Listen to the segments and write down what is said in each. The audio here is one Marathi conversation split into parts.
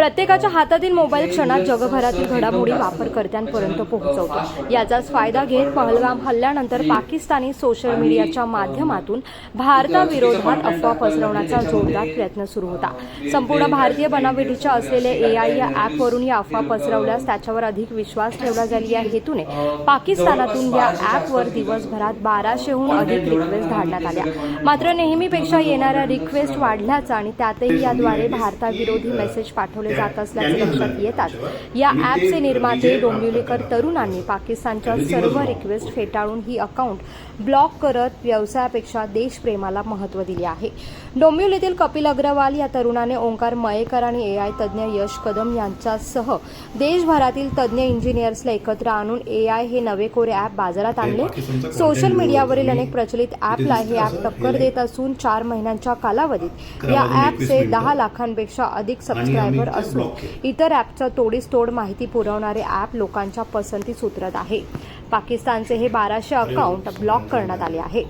प्रत्येकाच्या हातातील मोबाईल क्षणात जगभरातील घडामोडी वापरकर्त्यांपर्यंत पोहोचवतो. याचाच फायदा घेत पहलगाम हल्ल्यानंतर पाकिस्तानी सोशल मीडियाच्या माध्यमातून भारताविरोधात अफवा पसरवण्याचा जोरदार प्रयत्न सुरू होता. संपूर्ण भारतीय बनावटीच्या असलेल्या ए आय या ॲपवरून या अफवा पसरवल्यास त्याच्यावर अधिक विश्वास ठेवला जाईल या हेतूने पाकिस्तानातून या ॲपवर दिवसभरात बाराशेहून अधिक रिक्वेस्ट धाडण्यात आल्या. मात्र नेहमीपेक्षा येणाऱ्या रिक्वेस्ट वाढल्याचा आणि त्यातही याद्वारे भारताविरोधी मेसेज पाठवले जात असल्याचे लक्षात येतात. या ॲपचे निर्माते डोंबिवलीकर तरुणांनी पाकिस्तानच्या सर्व रिक्वेस्ट फेटाळून ही अकाउंट ब्लॉक करत व्यवसायापेक्षा देशप्रेमाला महत्त्व दिले आहे. डोंबिवलीतील कपिल अग्रवाल या तरुणाने ओंकार मयेकर आणि ए आय तज्ज्ञ यश कदम यांच्यासह देशभरातील तज्ज्ञ इंजिनियर्सला एकत्र आणून ए आय हे नवे कोरे ॲप बाजारात आणले. सोशल मीडियावरील अनेक प्रचलित ॲपला हे ॲप टक्कर देत असून चार महिन्यांच्या कालावधीत या ॲपचे दहा लाखांपेक्षा अधिक सबस्क्रायबर असून इतर ॲपचा तोडीस तोड माहिती पुरवणारे ॲप लोकांच्या पसंतीस उतरत आहे. पाकिस्तानचे हे बाराशे अकाउंट ब्लॉक करण्यात आले आहे.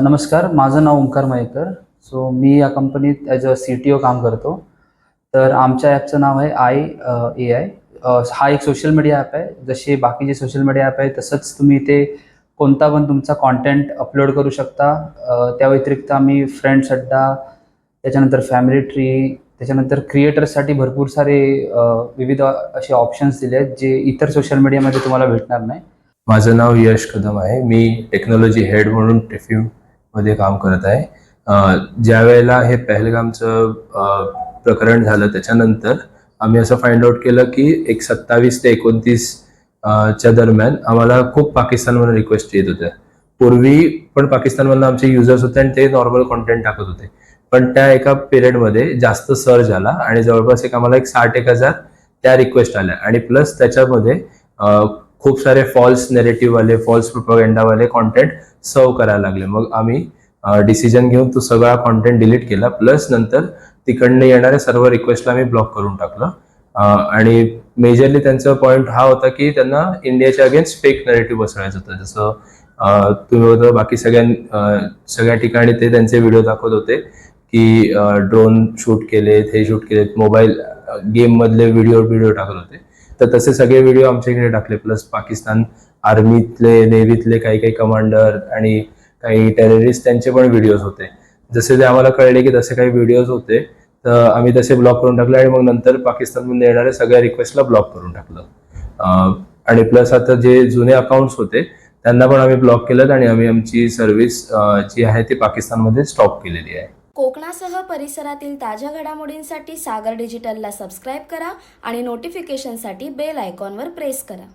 नमस्कार माझं नाव ओंकार मयेकर. सो मी या कंपनीत as a C T O काम करतो. तर आमच्या ॲपचं नाव आहे आय ए आय हा एक सोशल मीडिया ॲप आहे. जसे बाकीचे सोशल मीडिया ॲप आहे तसंच तुम्ही ते कोणता पण तुमचा कॉन्टेंट अपलोड करू शकता. त्या व्यतिरिक्त आम्ही फ्रेंड्स अड्डा त्याच्यानंतर फॅमिली ट्री त्याच्यानंतर क्रिएटर्ससाठी भरपूर सारे विविध असे ऑप्शन्स दिले आहेत जे इतर सोशल मीडियामध्ये तुम्हाला भेटणार नाही. माझं नाव यश कदम आहे. मी टेक्नॉलॉजी हेड म्हणून मध्ये काम करत आहे. ज्या वेळेला हे पहलगामचं प्रकरण झालं त्याच्यानंतर आम्ही असं फाइंड आउट केलं की एक सत्तावीस ते एकोणतीस च्या दरम्यान आम्हाला खूप पाकिस्तानमधून रिक्वेस्ट येत होत्या. पूर्वी पण पाकिस्तानमधून आमचे युजर्स होते आणि ते नॉर्मल कॉन्टेंट टाकत होते. पण त्या एका पिरियडमध्ये जास्त सर्ज आला आणि जवळपास एक आम्हाला एक साठ एक हजार त्या रिक्वेस्ट आल्या. आणि प्लस त्याच्यामध्ये खूप सारे फॉल्स नेरेटिव्ह वाले फॉल्स वाले कॉन्टेंट सर्व करायला लागले. मग आम्ही डिसिजन घेऊन तो सगळा कॉन्टेंट डिलीट केला. प्लस नंतर तिकडनं येणाऱ्या सर्व रिक्वेस्टला आम्ही ब्लॉक करून टाकलं. आणि मेजरली त्यांचा पॉईंट हा होता की त्यांना इंडियाच्या अगेन्स्ट फेक नरेटिव्ह बसवायचं होतं. जसं तुम्ही होतं बाकी सगळ्या सगळ्या ठिकाणी ते त्यांचे व्हिडिओ दाखवत होते की ड्रोन शूट केलेत हे शूट केलेत मोबाईल गेम मधले व्हिडिओ व्हिडिओ टाकत होते. तर तसे सगळे व्हिडिओ आमच्या इकडे टाकले. प्लस पाकिस्तान आर्मीतले नेव्हीतले काही काही कमांडर आणि काही टेररिस्ट त्यांचे पण व्हिडिओज होते. जसे ते आम्हाला कळले की तसे काही व्हिडिओज होते. तर आम्ही तसे ब्लॉक करून टाकले आणि मग नंतर पाकिस्तानमधून येणाऱ्या सगळ्या रिक्वेस्टला ब्लॉक करून टाकलं. आणि प्लस आता जे जुने अकाउंट्स होते त्यांना पण आम्ही ब्लॉक केलं आणि आम्ही आमची सर्व्हिस जी आहे ती पाकिस्तानमध्ये स्टॉप केलेली आहे. कोकणासह परिसरातील ताज्या घडामोडींसाठी सागर डिजिटलला सबस्क्राईब करा आणि नोटिफिकेशनसाठी बेल आयकॉनवर प्रेस करा.